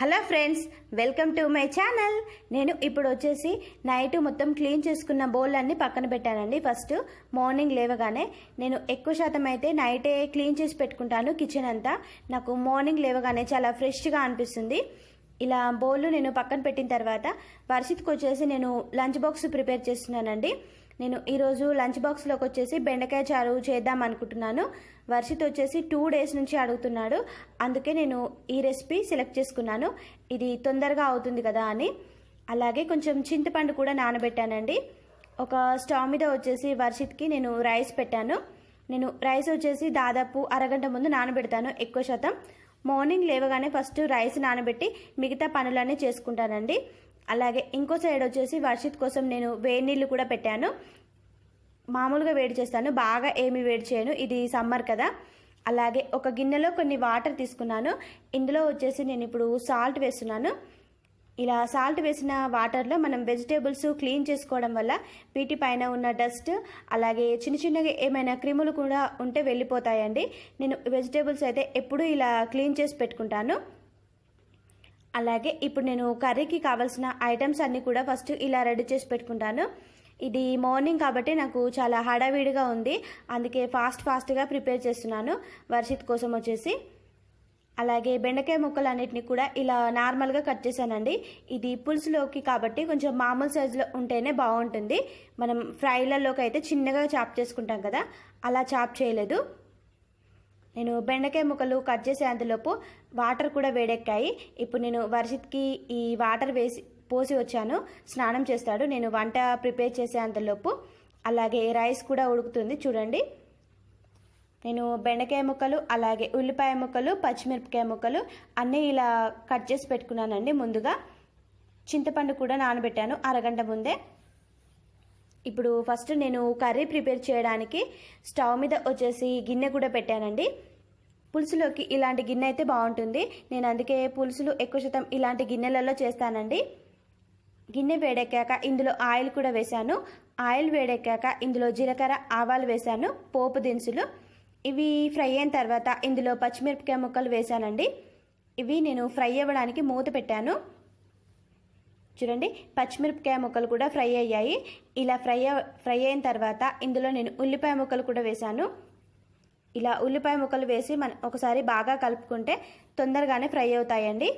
Hello friends welcome to my channel. నేను ఇప్పుడు వచ్చేసి నైట్ మొత్తం క్లీన్ చేసుకున్న బౌల్ అన్ని పక్కన పెట్టానండి. ఫస్ట్ మార్నింగ్ లేవగానే నేను ఎక్కువ శాతం అయితే నైటే క్లీన్ చేసి పెట్టుకుంటాను కిచెన్ అంతా. నాకు మార్నింగ్ లేవగానే చాలా ఫ్రెష్గా అనిపిస్తుంది. ఇలా బౌల్ నేను పక్కన పెట్టిన తర్వాత వర్షిత్కి వచ్చేసి నేను లంచ్ బాక్స్ ప్రిపేర్ చేస్తున్నానండి. నేను ఈరోజు లంచ్ బాక్స్లోకి వచ్చేసి బెండకాయ చారు చేద్దాం అనుకుంటున్నాను. వర్షిత్ వచ్చేసి టూ డేస్ నుంచి అడుగుతున్నాడు. అందుకే నేను ఈ రెసిపీ సెలెక్ట్ చేసుకున్నాను. ఇది తొందరగా అవుతుంది కదా అని. అలాగే కొంచెం చింతపండు కూడా నానబెట్టానండి. ఒక స్టవ్ మీద వచ్చేసి వర్షిత్కి నేను రైస్ పెట్టాను. నేను రైస్ వచ్చేసి దాదాపు అరగంట ముందు నానబెడతాను ఎక్కువ శాతం. మార్నింగ్ లేవగానే ఫస్ట్ రైస్ నానబెట్టి మిగతా పనులన్నీ చేసుకుంటానండి. అలాగే ఇంకో సైడ్ వచ్చేసి వర్షిత్ కోసం నేను వేడి నీళ్ళు కూడా పెట్టాను. మామూలుగా వేడి చేస్తాను బాగా ఏమి వేడి చేయను. ఇది సమ్మర్ కదా. అలాగే ఒక గిన్నెలో కొన్ని వాటర్ తీసుకున్నాను. ఇందులో వచ్చేసి నేను ఇప్పుడు సాల్ట్ వేస్తున్నాను. ఇలా సాల్ట్ వేసిన వాటర్లో మనం వెజిటేబుల్స్ క్లీన్ చేసుకోవడం వల్ల వీటి పైన ఉన్న డస్ట్ అలాగే చిన్న చిన్నగా ఏమైనా క్రిములు కూడా ఉంటే వెళ్ళిపోతాయండి. నేను వెజిటేబుల్స్ అయితే ఎప్పుడూ ఇలా క్లీన్ చేసి పెట్టుకుంటాను. అలాగే ఇప్పుడు నేను కర్రీకి కావాల్సిన ఐటమ్స్ అన్నీ కూడా ఫస్ట్ ఇలా రెడీ చేసి పెట్టుకుంటాను. ఇది మార్నింగ్ కాబట్టి నాకు చాలా హడావిడిగా ఉంది. అందుకే ఫాస్ట్ ఫాస్ట్గా ప్రిపేర్ చేస్తున్నాను. వర్షిత్ కోసం వచ్చేసి. అలాగే బెండకాయ ముక్కలు అన్నిటిని కూడా ఇలా నార్మల్గా కట్ చేశానండి. ఇది పులుసులోకి కాబట్టి కొంచెం మామూలు సైజులో ఉంటేనే బాగుంటుంది. మనం ఫ్రైలలోకి అయితే చిన్నగా చాప్ చేసుకుంటాం కదా అలా చాప్ చేయలేదు. నేను బెండకాయ ముక్కలు కట్ చేసే అంతలోపు వాటర్ కూడా వేడెక్కాయి. ఇప్పుడు నేను వర్షిత్కి ఈ వాటర్ వేసి పోసి వచ్చాను. స్నానం చేస్తాడు. నేను వంట ప్రిపేర్ చేసే అంతలోపు అలాగే రైస్ కూడా ఉడుకుతుంది. చూడండి. నేను బెండకాయ ముక్కలు అలాగే ఉల్లిపాయ ముక్కలు పచ్చిమిరపకాయ ముక్కలు అన్నీ ఇలా కట్ చేసి పెట్టుకున్నానండి ముందుగా. చింతపండు కూడా నానబెట్టాను అరగంట ముందే. ఇప్పుడు ఫస్ట్ నేను కర్రీ ప్రిపేర్ చేయడానికి స్టవ్ మీద వచ్చేసి గిన్నె కూడా పెట్టానండి. పులుసులోకి ఇలాంటి గిన్నె అయితే బాగుంటుంది. నేను అందుకే పులుసులు ఎక్కువ శాతం ఇలాంటి గిన్నెలలో చేస్తానండి. గిన్నె వేడెక్కాక ఇందులో ఆయిల్ కూడా వేశాను. ఆయిల్ వేడెక్కాక ఇందులో జీలకర్ర ఆవాలు వేశాను పోపు దినుసులు. ఇవి ఫ్రై అయిన తర్వాత ఇందులో పచ్చిమిరపకాయ ముక్కలు వేశానండి. ఇవి నేను ఫ్రై అవ్వడానికి మూత పెట్టాను. చూడండి పచ్చిమిరపకాయ ముక్కలు కూడా ఫ్రై అయ్యాయి. ఇలా ఫ్రై ఫ్రై అయిన తర్వాత ఇందులో నేను ఉల్లిపాయ ముక్కలు కూడా వేశాను. ఇలా ఉల్లిపాయ ముక్కలు వేసి మన ఒకసారి బాగా కలుపుకుంటే తొందరగానే ఫ్రై అవుతాయండి.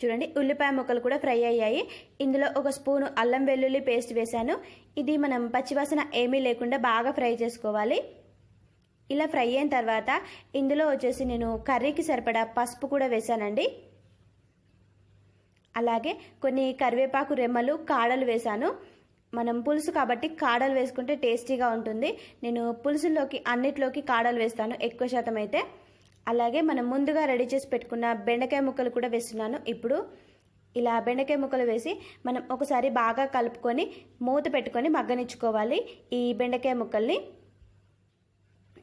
చూడండి ఉల్లిపాయ ముక్కలు కూడా ఫ్రై అయ్యాయి. ఇందులో ఒక స్పూను అల్లం వెల్లుల్లి పేస్ట్ వేశాను. ఇది మనం పచ్చివాసన ఏమీ లేకుండా బాగా ఫ్రై చేసుకోవాలి. ఇలా ఫ్రై అయిన తర్వాత ఇందులో వచ్చేసి నేను కర్రీకి సరిపడా పసుపు కూడా వేశానండి. అలాగే కొన్ని కరివేపాకు రెమ్మలు కాడలు వేశాను. మనం పులుసు కాబట్టి కాడలు వేసుకుంటే టేస్టీగా ఉంటుంది. నేను పులుసులోకి అన్నిట్లోకి కాడలు వేస్తాను ఎక్కువ శాతం అయితే. అలాగే మనం ముందుగా రెడీ చేసి పెట్టుకున్న బెండకాయ ముక్కలు కూడా వేస్తున్నాను. ఇప్పుడు ఇలా బెండకాయ ముక్కలు వేసి మనం ఒకసారి బాగా కలుపుకొని మూత పెట్టుకొని మగ్గనిచ్చుకోవాలి ఈ బెండకాయ ముక్కల్ని.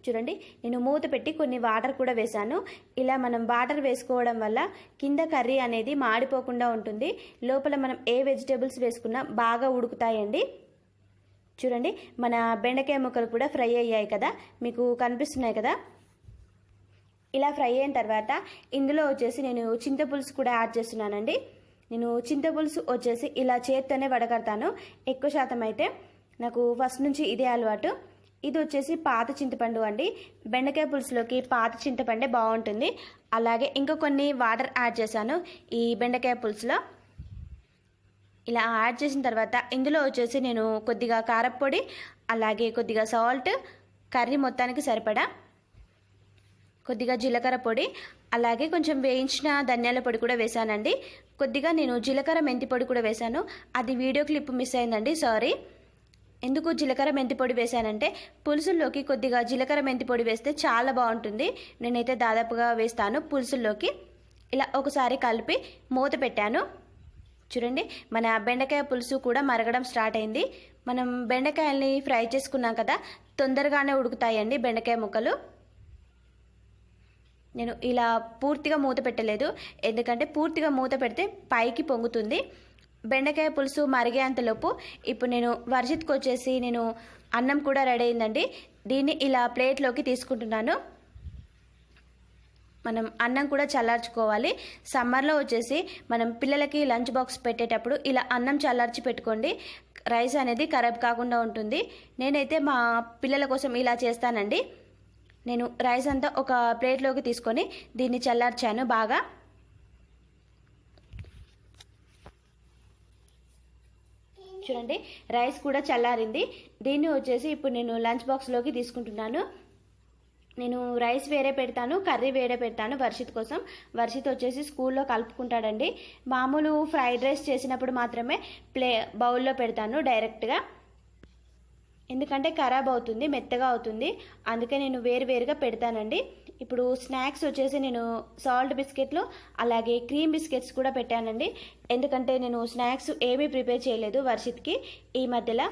చూడండి నేను మూత పెట్టి కొన్ని వాటర్ కూడా వేశాను. ఇలా మనం వాటర్ వేసుకోవడం వల్ల కింద కర్రీ అనేది మాడిపోకుండా ఉంటుంది. లోపల మనం ఏ వెజిటేబుల్స్ వేసుకున్నా బాగా ఉడుకుతాయండి. చూడండి మన బెండకాయ ముక్కలు కూడా ఫ్రై అయ్యాయి కదా మీకు కనిపిస్తున్నాయి కదా? ఇలా ఫ్రై అయిన తర్వాత ఇందులో వచ్చేసి నేను చింతపులుసు కూడా యాడ్ చేస్తున్నానండి. నేను చింతపులుసు వచ్చేసి ఇలా చేత్తోనే వడగడతాను. ఎక్కువ శాతం అయితే నాకు ఫస్ట్ నుంచి ఇదే అలవాటు. ఇది వచ్చేసి పాత చింతపండు అండి. బెండకాయ పులుసులోకి పాత చింతపండే బాగుంటుంది. అలాగే ఇంకా కొన్ని వాటర్ యాడ్ చేశాను ఈ బెండకాయ పులుసులో. ఇలా యాడ్ చేసిన తర్వాత ఇందులో వచ్చేసి నేను కొద్దిగా కారప్పొడి అలాగే కొద్దిగా సాల్ట్ కర్రీ మొత్తానికి సరిపడా కొద్దిగా జీలకర్ర పొడి అలాగే కొంచెం వేయించిన ధనియాల పొడి కూడా వేశానండి కొద్దిగా నేను జీలకర్ర మెంతి పొడి కూడా వేశాను అది వీడియో క్లిప్ మిస్ అయిందండి సారీ. ఎందుకు జీలకర్ర మెంతి పొడి వేశానంటే పులుసుల్లోకి కొద్దిగా జీలకర్ర మెంతి పొడి వేస్తే చాలా బాగుంటుంది. నేనైతే దాదాపుగా వేస్తాను పులుసుల్లోకి. ఇలా ఒకసారి కలిపి మూత పెట్టాను. చూడండి మన బెండకాయ పులుసు కూడా మరగడం స్టార్ట్ అయింది. మనం బెండకాయల్ని ఫ్రై చేసుకున్నాం కదా తొందరగానే ఉడుకుతాయండి బెండకాయ ముక్కలు. నేను ఇలా పూర్తిగా మూత పెట్టలేదు. ఎందుకంటే పూర్తిగా మూత పెడితే పైకి పొంగుతుంది. బెండకాయ పులుసు మరిగేంతలోపు ఇప్పుడు నేను వర్జిత్కి వచ్చేసి నేను అన్నం కూడా రెడీ అయిందండి. దీన్ని ఇలా ప్లేట్లోకి తీసుకుంటున్నాను. మనం అన్నం కూడా చల్లార్చుకోవాలి. సమ్మర్లో వచ్చేసి మనం పిల్లలకి లంచ్ బాక్స్ పెట్టేటప్పుడు ఇలా అన్నం చల్లార్చి పెట్టుకోండి. రైస్ అనేది ఖరాబ్ కాకుండా ఉంటుంది. నేనైతే మా పిల్లల కోసం ఇలా చేస్తానండి. నేను రైస్ అంతా ఒక ప్లేట్లోకి తీసుకొని దీన్ని చల్లార్చాను బాగా. చూడండి రైస్ కూడా చల్లారింది. దీన్ని వచ్చేసి ఇప్పుడు నేను లంచ్ బాక్స్లోకి తీసుకుంటున్నాను. నేను రైస్ వేరే పెడతాను కర్రీ వేరే పెడతాను వర్షిత్ కోసం. వర్షిత్ వచ్చేసి స్కూల్లో కలుపుకుంటాడండి. మామూలు ఫ్రైడ్ రైస్ చేసినప్పుడు మాత్రమే ప్లే బౌల్లో పెడతాను డైరెక్ట్గా. ఎందుకంటే ఖరాబ్ అవుతుంది మెత్తగా అవుతుంది. అందుకే నేను వేరు వేరుగా పెడతానండి. ఇప్పుడు స్నాక్స్ వచ్చేసి నేను సాల్ట్ బిస్కెట్లు అలాగే క్రీమ్ బిస్కెట్స్ కూడా పెట్టానండి. ఎందుకంటే నేను స్నాక్స్ ఏమీ ప్రిపేర్ చేయలేదు వర్షిత్కి ఈ మధ్యలో.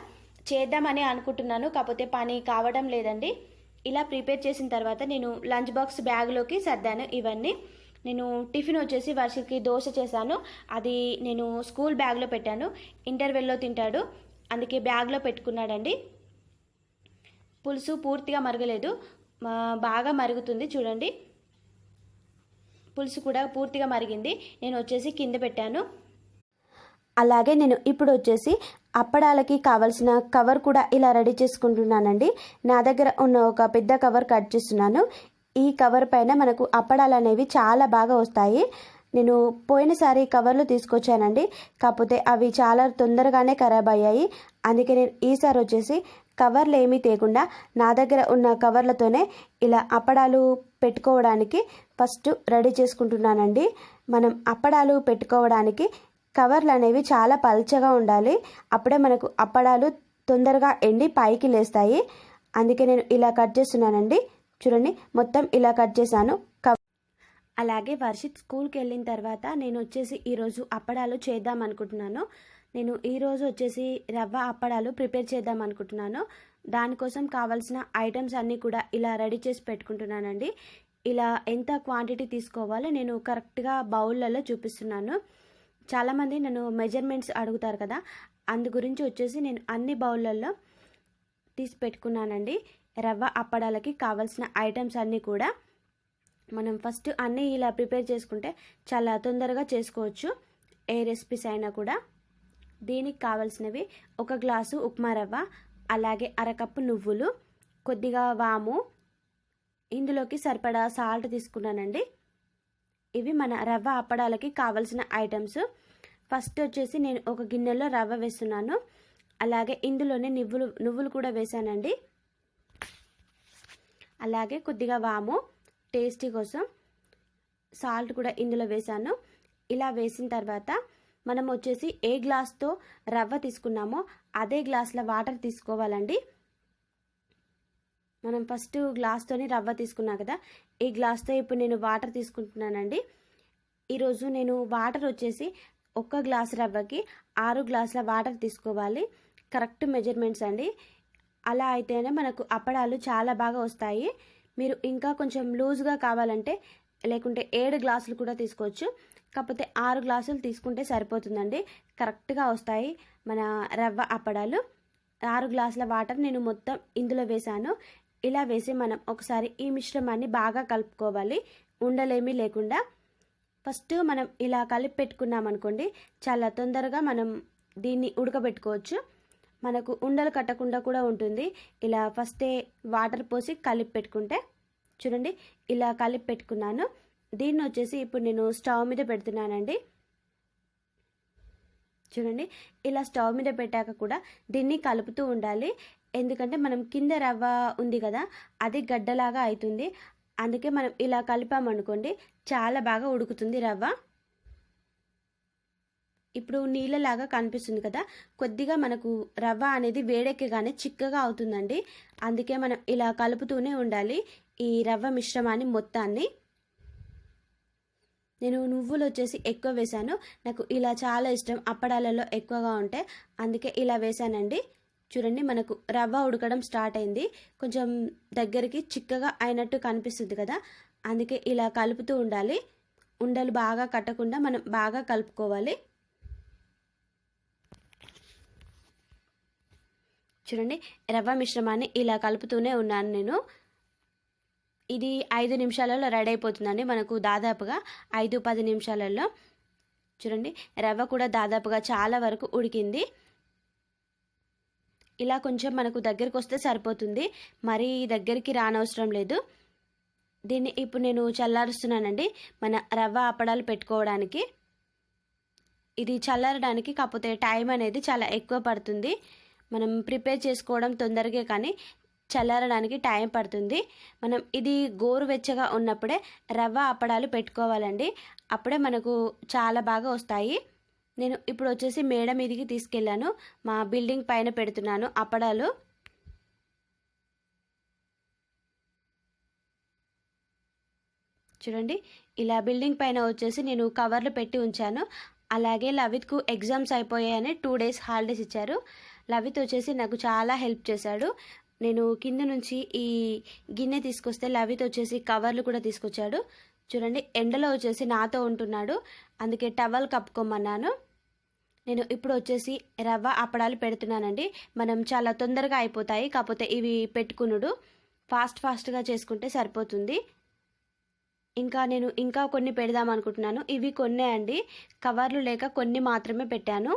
చేద్దామని అనుకుంటున్నాను కాకపోతే పని కావడం లేదండి. ఇలా ప్రిపేర్ చేసిన తర్వాత నేను లంచ్ బాక్స్ బ్యాగ్లోకి సర్దాను ఇవన్నీ. నేను టిఫిన్ వచ్చేసి వర్షిత్కి దోశ చేశాను. అది నేను స్కూల్ బ్యాగ్లో పెట్టాను. ఇంటర్వెల్లో తింటాడు. అందుకే బ్యాగ్లో పెట్టుకున్నాడండి. పులుసు పూర్తిగా మరగలేదు. బాగా మరుగుతుంది. చూడండి. పులుసు కూడా పూర్తిగా మరిగింది. నేను వచ్చేసి కింద పెట్టాను. అలాగే నేను ఇప్పుడు వచ్చేసి అప్పడాలకి కావలసిన కవర్ కూడా ఇలా రెడీ చేసుకుంటున్నానండి. నా దగ్గర ఉన్న ఒక పెద్ద కవర్ కట్ చేస్తున్నాను. ఈ కవర్ పైన మనకు అప్పడాలు అనేవి చాలా బాగా వస్తాయి. నేను పోయినసారి కవర్లు తీసుకొచ్చానండి. కాకపోతే అవి చాలా తొందరగానే ఖరాబ్ అయ్యాయి. అందుకే నేను ఈసారి వచ్చేసి కవర్లు ఏమీ తేకుండా నా దగ్గర ఉన్న కవర్లతోనే ఇలా అప్పడాలు పెట్టుకోవడానికి ఫస్ట్ రెడీ చేసుకుంటున్నానండి. మనం అప్పడాలు పెట్టుకోవడానికి కవర్లు అనేవి చాలా పల్చగా ఉండాలి. అప్పుడే మనకు అప్పడాలు తొందరగా ఎండి పైకి లేస్తాయి. అందుకే నేను ఇలా కట్ చేస్తున్నానండి. చూడండి మొత్తం ఇలా కట్ చేశాను. అలాగే వర్షిత్ స్కూల్కి వెళ్ళిన తర్వాత నేను వచ్చేసి ఈరోజు అప్పడాలు చేద్దాం అనుకుంటున్నాను నేను ఈరోజు వచ్చేసి రవ్వ అప్పడాలు ప్రిపేర్ చేద్దాం అనుకుంటున్నాను. దానికోసం కావాల్సిన ఐటమ్స్ అన్నీ కూడా ఇలా రెడీ చేసి పెట్టుకుంటున్నానండి. ఇలా ఎంత క్వాంటిటీ తీసుకోవాలో నేను కరెక్ట్గా బౌల్లలో చూపిస్తున్నాను. చాలామంది నన్ను మెజర్మెంట్స్ అడుగుతారు కదా అందు గురించి వచ్చేసి నేను అన్ని బౌళ్ళల్లో తీసి పెట్టుకున్నానండి. రవ్వ అప్పడాలకి కావాల్సిన ఐటమ్స్ అన్నీ కూడా మనం ఫస్ట్ అన్నీ ఇలా ప్రిపేర్ చేసుకుంటే చాలా తొందరగా చేసుకోవచ్చు. ఏ రెసిపీస్ అయినా కూడా. దీనికి కావాల్సినవి ఒక గ్లాసు ఉప్మా రవ్వ అలాగే అరకప్పు నువ్వులు కొద్దిగా వాము. ఇందులోకి సరిపడా సాల్ట్ తీసుకున్నానండి. ఇవి మన రవ్వ అప్పడాలకి కావలసిన ఐటమ్స్. ఫస్ట్ వచ్చేసి నేను ఒక గిన్నెలో రవ్వ వేస్తున్నాను. అలాగే ఇందులోనే నువ్వులు నువ్వులు కూడా వేసానండి అలాగే కొద్దిగా వాము టేస్టీ కోసం సాల్ట్ కూడా ఇందులో వేసాను ఇలా వేసిన తర్వాత మనం వచ్చేసి ఏ గ్లాస్తో రవ్వ తీసుకున్నామో అదే గ్లాస్లో వాటర్ తీసుకోవాలండి. మనం ఫస్ట్ గ్లాస్తోని రవ్వ తీసుకున్నా కదా ఈ గ్లాస్తో ఇప్పుడు నేను వాటర్ తీసుకుంటున్నానండి. ఈరోజు నేను వాటర్ వచ్చేసి ఒక్క గ్లాస్ రవ్వకి ఆరు గ్లాసుల వాటర్ తీసుకోవాలి. కరెక్ట్ మెజర్మెంట్స్ అండి. అలా అయితేనే మనకు అప్పడాలు చాలా బాగా వస్తాయి. మీరు ఇంకా కొంచెం లూజ్గా కావాలంటే లేకుంటే ఏడు గ్లాసులు కూడా తీసుకోవచ్చు. కాకపోతే ఆరు గ్లాసులు తీసుకుంటే సరిపోతుందండి. కరెక్ట్గా వస్తాయి మన రవ్వ అప్పడాలు. ఆరు గ్లాసుల వాటర్ నేను మొత్తం ఇందులో వేశాను. ఇలా వేసి మనం ఒకసారి ఈ మిశ్రమాన్ని బాగా కలుపుకోవాలి. ఉండలేమీ లేకుండా. ఫస్ట్ మనం ఇలా కలిపి పెట్టుకున్నాం అనుకోండి చాలా తొందరగా మనం దీన్ని ఉడకబెట్టుకోవచ్చు. మనకు ఉండలు కట్టకుండా కూడా ఉంటుంది. ఇలా ఫస్టే వాటర్ పోసి కలిపి పెట్టుకుంటే చూడండి ఇలా కలిపి పెట్టుకున్నాను. దీన్ని వచ్చేసి ఇప్పుడు నేను స్టవ్ మీద పెడుతున్నానండి. చూడండి ఇలా స్టవ్ మీద పెట్టాక కూడా దీన్ని కలుపుతూ ఉండాలి. ఎందుకంటే మనం కింద రవ్వ ఉంది కదా అది గడ్డలాగా అవుతుంది అందుకే మనం ఇలా కలిపామనుకోండి చాలా బాగా ఉడుకుతుంది రవ్వ. ఇప్పుడు నీళ్ళలాగా కనిపిస్తుంది కదా కొద్దిగా మనకు రవ్వ అనేది వేడెక్కగానే చిక్కగా అవుతుందండి. అందుకే మనం ఇలా కలుపుతూనే ఉండాలి ఈ రవ్వ మిశ్రమాన్ని మొత్తాన్ని. నేను నువ్వులు వచ్చేసి ఎక్కువ వేశాను. నాకు ఇలా చాలా ఇష్టం. అప్పడాలలో ఎక్కువగా ఉంటే అందుకే ఇలా వేశానండి. చూడండి మనకు రవ్వ ఉడకడం స్టార్ట్ అయింది. కొంచెం దగ్గరికి చిక్కగా అయినట్టు కనిపిస్తుంది కదా. అందుకే ఇలా కలుపుతూ ఉండాలి. ఉండలు బాగా కట్టకుండా మనం బాగా కలుపుకోవాలి. చూడండి రవ్వ మిశ్రమాన్ని ఇలా కలుపుతూనే ఉన్నాను నేను. ఇది ఐదు నిమిషాలలో రెడీ అయిపోతుందండి. మనకు దాదాపుగా ఐదు పది నిమిషాలలో చూడండి రవ్వ కూడా దాదాపుగా చాలా వరకు ఉడికింది. ఇలా కొంచెం మనకు దగ్గరికి వస్తే సరిపోతుంది. మరీ దగ్గరికి రానవసరం లేదు. దీన్ని ఇప్పుడు నేను చల్లారుస్తున్నానండి. మన రవ్వ అప్పడాలు పెట్టుకోవడానికి. ఇది చల్లారడానికి కాకపోతే టైం అనేది చాలా ఎక్కువ పడుతుంది. మనం ప్రిపేర్ చేసుకోవడం తొందరగా కానీ చల్లారడానికి టైం పడుతుంది. మనం ఇది గోరువెచ్చగా ఉన్నప్పుడే రవ్వ అప్పడాలు పెట్టుకోవాలండి. అప్పుడే మనకు చాలా బాగా వస్తాయి. నేను ఇప్పుడు వచ్చేసి మేడ మీదికి తీసుకెళ్ళాను. మా బిల్డింగ్ పైన పెడుతున్నాను అప్పడాలు. చూడండి ఇలా బిల్డింగ్ పైన వచ్చేసి నేను కవర్లు పెట్టి ఉంచాను. అలాగే లవిత్కు ఎగ్జామ్స్ అయిపోయాయని టూ డేస్ హాలిడేస్ ఇచ్చారు. లవిత్ వచ్చేసి నాకు చాలా హెల్ప్ చేశాడు. నేను కింద నుంచి ఈ గిన్నె తీసుకొస్తే లవిత్ వచ్చేసి కవర్లు కూడా తీసుకొచ్చాడు. చూడండి ఎండలో వచ్చేసి నాతో ఉంటున్నాడు. అందుకే టవల్ కప్పుకోమన్నాను. నేను ఇప్పుడు వచ్చేసి రవ్వ అప్పడాలు పెడుతున్నానండి. మనం చాలా తొందరగా అయిపోతాయి కాకపోతే ఇవి పెట్టుకునుడు. ఫాస్ట్ ఫాస్ట్గా చేసుకుంటే సరిపోతుంది. ఇంకా నేను ఇంకా కొన్ని పెడదాం అనుకుంటున్నాను. ఇవి కొన్నే అండి. కవర్లు లేక కొన్ని మాత్రమే పెట్టాను.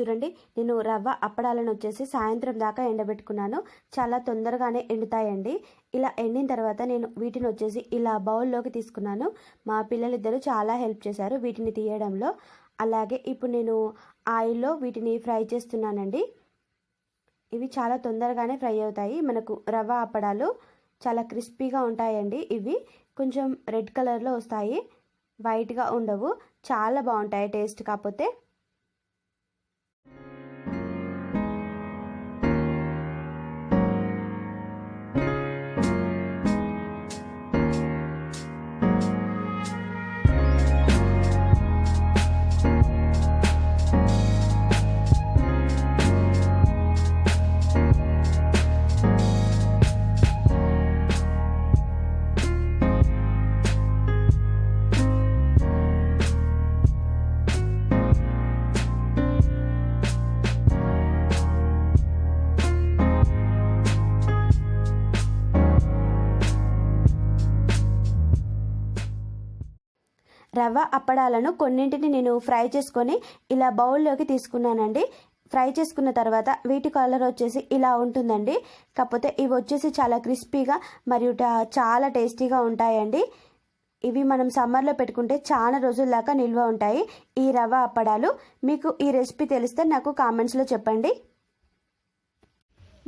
చూడండి నేను రవ్వ అప్పడాలను వచ్చేసి సాయంత్రం దాకా ఎండబెట్టుకున్నాను. చాలా తొందరగానే ఎండుతాయండి. ఇలా ఎండిన తర్వాత నేను వీటిని వచ్చేసి ఇలా బౌల్లోకి తీసుకున్నాను. మా పిల్లలిద్దరూ చాలా హెల్ప్ చేశారు వీటిని తీయడంలో. అలాగే ఇప్పుడు నేను ఆయిల్లో వీటిని ఫ్రై చేస్తున్నానండి. ఇవి చాలా తొందరగానే ఫ్రై అవుతాయి. మనకు రవ్వ అప్పడాలు చాలా క్రిస్పీగా ఉంటాయండి ఇవి. కొంచెం రెడ్ కలర్లో వస్తాయి. వైట్గా ఉండవు. చాలా బాగుంటాయి టేస్ట్. కాకపోతే రవ్వ అప్పడాలను కొన్నింటిని నేను ఫ్రై చేసుకొని ఇలా బౌల్లోకి తీసుకున్నానండి. ఫ్రై చేసుకున్న తర్వాత వీటి కలర్ వచ్చేసి ఇలా ఉంటుందండి. కాకపోతే ఇవి వచ్చేసి చాలా క్రిస్పీగా మరియు చాలా టేస్టీగా ఉంటాయండి. ఇవి మనం సమ్మర్లో పెట్టుకుంటే చాలా రోజుల దాకా నిల్వ ఉంటాయి ఈ రవ్వ అప్పడాలు. మీకు ఈ రెసిపీ తెలిస్తే నాకు కామెంట్స్లో చెప్పండి.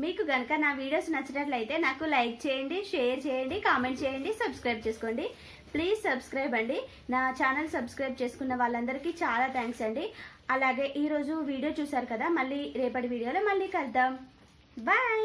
మీకు కనుక నా వీడియోస్ నచ్చినట్లయితే నాకు లైక్ చేయండి షేర్ చేయండి కామెంట్ చేయండి సబ్స్క్రైబ్ చేసుకోండి. ప్లీజ్ సబ్స్క్రైబ్ అండి. నా ఛానల్ సబ్స్క్రైబ్ చేసుకున్న వాళ్ళందరికీ చాలా థ్యాంక్స్ అండి. అలాగే ఈరోజు వీడియో చూసారు కదా మళ్ళీ రేపటి వీడియోలో మళ్ళీ కలుద్దాం. బాయ్